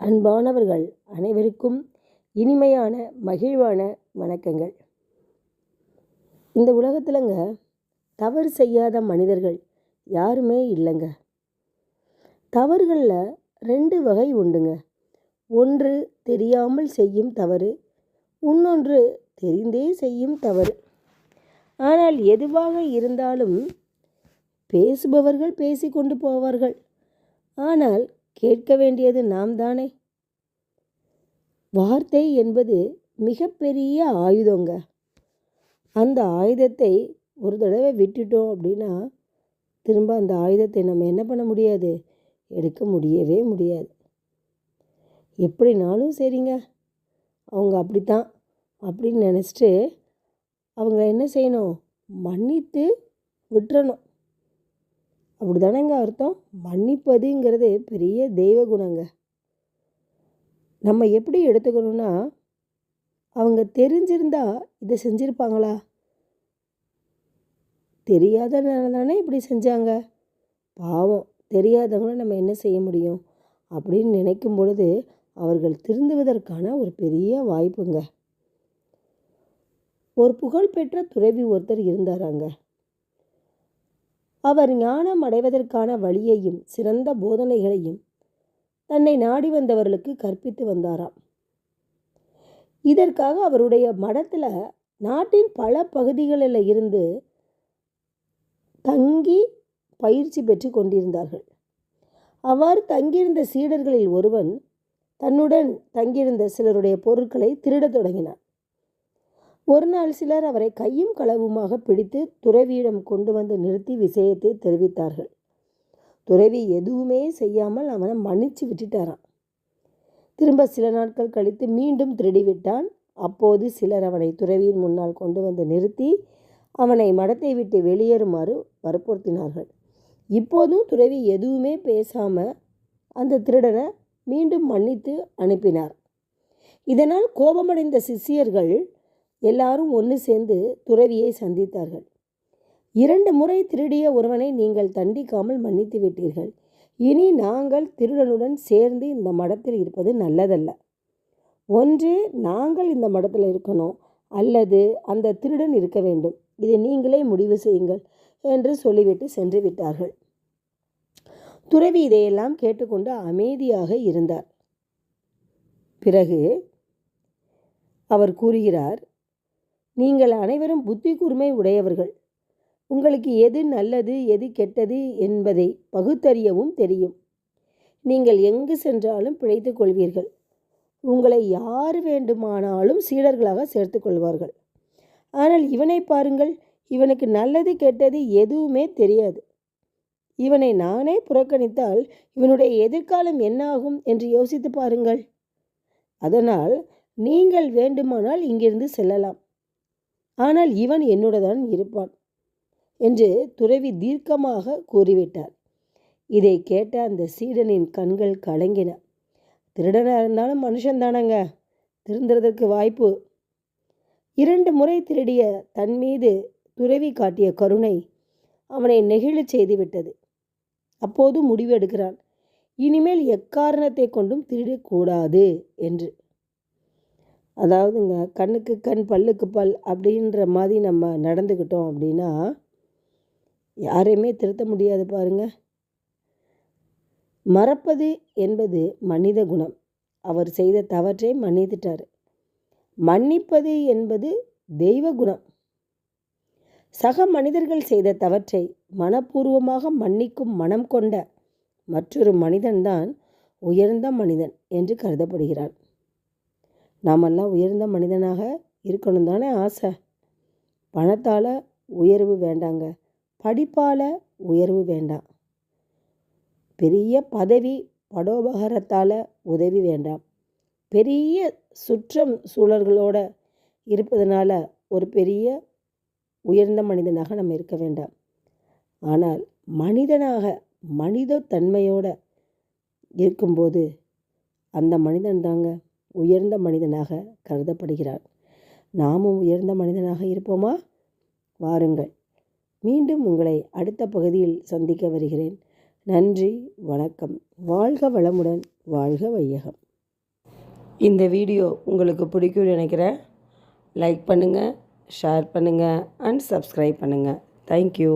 அன்பானவர்கள் அனைவருக்கும் இனிமையான மகிழ்வான வணக்கங்கள். இந்த உலகத்திலங்க தவறு செய்யாத மனிதர்கள் யாருமே இல்லைங்க. தவறுகளில் ரெண்டு வகை உண்டுங்க. ஒன்று தெரியாமல் செய்யும் தவறு இன்னொன்று தெரிந்தே செய்யும் தவறு. ஆனால் எதுவாக இருந்தாலும் பேசுபவர்கள் பேசிக்கொண்டு போவார்கள். ஆனால் கேட்க வேண்டியது நாம் தானே வார்த்தை என்பது மிகப்பெரிய ஆயுதங்க. அந்த ஆயுதத்தை ஒரு தடவை விட்டுட்டோம் அப்படின்னா திரும்ப அந்த ஆயுதத்தை நம்ம என்ன பண்ண முடியாது? எடுக்க முடியவே முடியாது. எப்படினாலும் சரிங்க. அவங்க அப்படித்தான். அப்படின்னு நினச்சிட்டு அவங்க என்ன செய்யணும்? மன்னித்து விட்டுறணும். அப்படி தானேங்க அர்த்தம்? மன்னிப்பதுங்கிறது பெரிய தெய்வ குணங்க. நம்ம எப்படி எடுத்துக்கணும்னா அவங்க தெரிஞ்சிருந்தா இதை செஞ்சுருப்பாங்களா? தெரியாதனால தானே இப்படி செஞ்சாங்க. பாவம் தெரியாதவங்கள நம்ம என்ன செய்ய முடியும்? அப்படின்னு நினைக்கும் பொழுது அவர்கள் திருந்துவதற்கான ஒரு பெரிய வாய்ப்புங்க. ஒரு புகழ்பெற்ற துறவி ஒருத்தர் இருந்தாராங்க. அவர் ஞானம் அடைவதற்கான வழியையும் சிறந்த போதனைகளையும் தன்னை நாடி வந்தவர்களுக்கு கற்பித்து வந்தாராம். இதற்காக அவருடைய மடத்தில் நாட்டின் பல பகுதிகளில் இருந்து தங்கி பயிற்சி பெற்று கொண்டிருந்தார்கள். அவ்வாறு தங்கியிருந்த சீடர்களில் ஒருவன் தன்னுடன் தங்கியிருந்த சிலருடைய பொருட்களை திருடத் தொடங்கினான். ஒரு நாள் சிலர் அவரை கையும் களவுமாக பிடித்து துறவியிடம் கொண்டு வந்து நிறுத்தி விஷயத்தை தெரிவித்தார்கள். துறவி எதுவுமே செய்யாமல் அவனை மன்னிச்சு விட்டுட்டாரான் திரும்ப சில நாட்கள் கழித்து மீண்டும் திருடிவிட்டான். அப்போது சிலர் அவனை துறவியின் முன்னால் கொண்டு வந்து நிறுத்தி அவனை மடத்தை விட்டு வெளியேறுமாறு வற்புறுத்தினார்கள். இப்போதும் துறவி எதுவுமே பேசாமல் அந்த திருடனை மீண்டும் மன்னித்து அனுப்பினார். இதனால் கோபமடைந்த சிஷ்யர்கள் எல்லாரும் ஒன்று சேர்ந்து துறவியை சந்தித்தார்கள். இரண்டு முறை திருடிய ஒருவனை நீங்கள் தண்டிக்காமல் மன்னித்து விட்டீர்கள். இனி நாங்கள் திருடனுடன் சேர்ந்து இந்த மடத்தில் இருப்பது நல்லதல்ல. ஒன்று நாங்கள் இந்த மடத்தில் இருக்கணும். அல்லது அந்த திருடன் இருக்க வேண்டும். இதை நீங்களே முடிவு செய்யுங்கள் என்று சொல்லிவிட்டு சென்று விட்டார்கள். துறவி இதையெல்லாம் கேட்டுக்கொண்டு அமைதியாக இருந்தார். பிறகு அவர் கூறுகிறார் நீங்கள் அனைவரும் புத்தி கூர்மை உடையவர்கள். உங்களுக்கு எது நல்லது எது கெட்டது என்பதை பகுத்தறியவும் தெரியும். நீங்கள் எங்கு சென்றாலும் பிழைத்து கொள்வீர்கள். உங்களை யார் வேண்டுமானாலும் சீடர்களாக சேர்த்து கொள்வார்கள். ஆனால் இவனை பாருங்கள் இவனுக்கு நல்லது கெட்டது எதுவுமே தெரியாது. இவனை நானே புறக்கணித்தால் இவனுடைய எதிர்காலம் என்னாகும் என்று யோசித்து பாருங்கள். அதனால் நீங்கள் வேண்டுமானால் இங்கிருந்து செல்லலாம். ஆனால் இவன் என்னுடன் இருப்பான் என்று துறவி தீர்க்கமாக கூறிவிட்டார். இதை கேட்ட அந்த சீடனின் கண்கள் கலங்கின. திருடனாக இருந்தாலும் மனுஷன் தானங்க திருந்துறதற்கு வாய்ப்பு. இரண்டு முறை திருடிய தன் மீது துறவி காட்டிய கருணை அவனை நெகிழச் செய்துவிட்டது. அப்போது முடிவு எடுக்கிறான். இனிமேல் எக்காரணத்தை கொண்டும் திருடக்கூடாது என்று. அதாவதுங்க கண்ணுக்கு கண் பல்லுக்கு பல் அப்படின்ற மாதிரி நம்ம நடந்துக்கிட்டோம் அப்படின்னா யாரையுமே திருத்த முடியாது பாருங்க. மறப்பது என்பது மனித குணம். அவர் செய்த தவற்றை மன்னித்துட்டார். மன்னிப்பது என்பது தெய்வ குணம். சக மனிதர்கள் செய்த தவற்றை மனப்பூர்வமாக மன்னிக்கும் மனம் கொண்ட மற்றொரு மனிதன்தான் உயர்ந்த மனிதன் என்று கருதப்படுகிறான் நாமெல்லாம் உயர்ந்த மனிதனாக இருக்கணும் தானே ஆசை. பணத்தால் உயர்வு வேண்டாங்க. படிப்பால் உயர்வு வேண்டாம். பெரிய பதவி படோபகாரத்தால் உதவி வேண்டாம். பெரிய சுற்றம் சூழல்களோடு இருப்பதனால ஒரு பெரிய உயர்ந்த மனிதனாக நம்ம இருக்க வேண்டாம். ஆனால் மனிதனாக மனித தன்மையோடு இருக்கும்போது அந்த மனிதன் தாங்க உயர்ந்த மனிதனாக கருதப்படுகிறார். நாமும் உயர்ந்த மனிதனாக இருப்போமா? வாருங்கள். மீண்டும் உங்களை அடுத்த பகுதியில் சந்திக்க வருகிறேன். நன்றி வணக்கம். வாழ்க வளமுடன் வாழ்க வையகம். இந்த வீடியோ உங்களுக்கு பிடிக்கும்னு நினைக்கிறேன். லைக் பண்ணுங்கள் ஷேர் பண்ணுங்கள் அண்ட் சப்ஸ்கிரைப் பண்ணுங்கள் தேங்க்யூ.